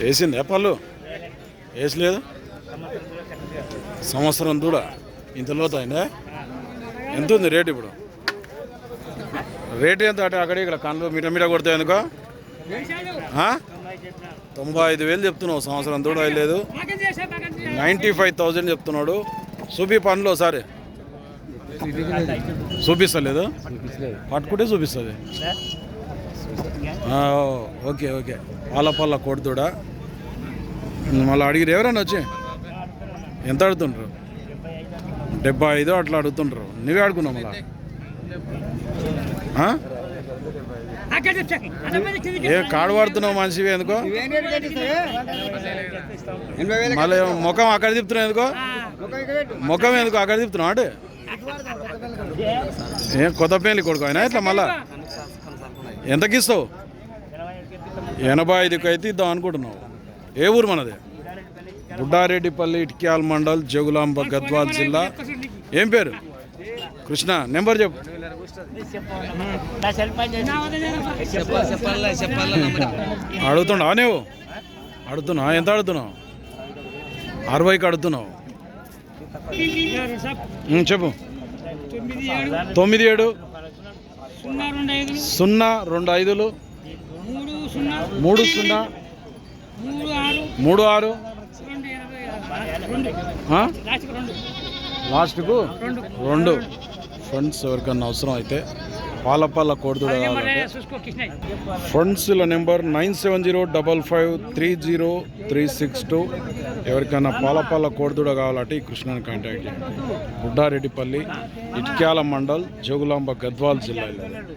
వేసింది పళ్ళు? వేసలేదు? సంవత్సరం దూడ. ఇంత లోతు అయిందా ఎంత ఉంది రేట్ ఇప్పుడు? రేట్ ఎంత అంటే అక్కడ ఇక్కడ కళ్ళు మీట మీట కొడితే ఎందుకో? తొంభై ఐదు వేలు చెప్తున్నావు సంవత్సరం దూడ లేదు నైంటీ ఫైవ్ థౌజండ్ చెప్తున్నాడు. చూపి పనులు ఒకసారి. చూపిస్తలేదు? పట్టుకుంటే చూపిస్తుంది. ఆ, ఓకే ఓకే. పాల పళ్ళ కొడుతుడ మళ్ళీ అడిగిరు ఎవరన్నా వచ్చి? ఎంత అడుగుతుండ్రు డెబ్బై ఐదు అట్లా అడుగుతుండ్రు. నువ్వే అడుగున్నావు మళ్ళా? ఆ? ఏ కాడు పడుతున్నావు మనిషివి ఎందుకో? మళ్ళీ ముఖం అక్కడ తిప్పుతున్నావు ఎందుకో? ముఖం ఎందుకు అక్కడ తిప్పుతున్నావు? అంటే ఏం కొత్త కొడుకు ఆయన? ఇట్లా మళ్ళా? ఎంతకి ఇస్తావు ఎనభై ఐదుకి అయితే ఇద్దాం అనుకుంటున్నావు. ఏ ఊరు మనది? బుడ్డారెడ్డిపల్లి ఇటిక్యాల మండల్ జగులాంబ గద్వాల్ జిల్లా. ఏం పేరు? కృష్ణ నెంబర్ చెప్పు. అడుగుతున్నావా నువ్వు అడుగుతున్నావు? ఎంత అడుగుతున్నావు? అరవైకి అడుగుతున్నావు. చెప్పు. తొమ్మిది ఏడు. సున్నా రెండు ఐదులు. మూడు సున్నా. మూడు ఆరు? లాస్ట్కి? రెండు. ఫండ్స్ ఎవరికన్నా అవసరం అయితే పాలపాల కోడిదూడ ఫండ్స్ల number nine seven zero double five three zero three six two. ఎవరికైనా పాలపాల కోడిదూడ కావాలంటే ఈ కృష్ణని కాంటాక్ట్ చేయండి. బుడ్డారెడ్డిపల్లి ఇటిక్యాల మండల్ జోగులాంబ గద్వాల్ జిల్లా ఇది.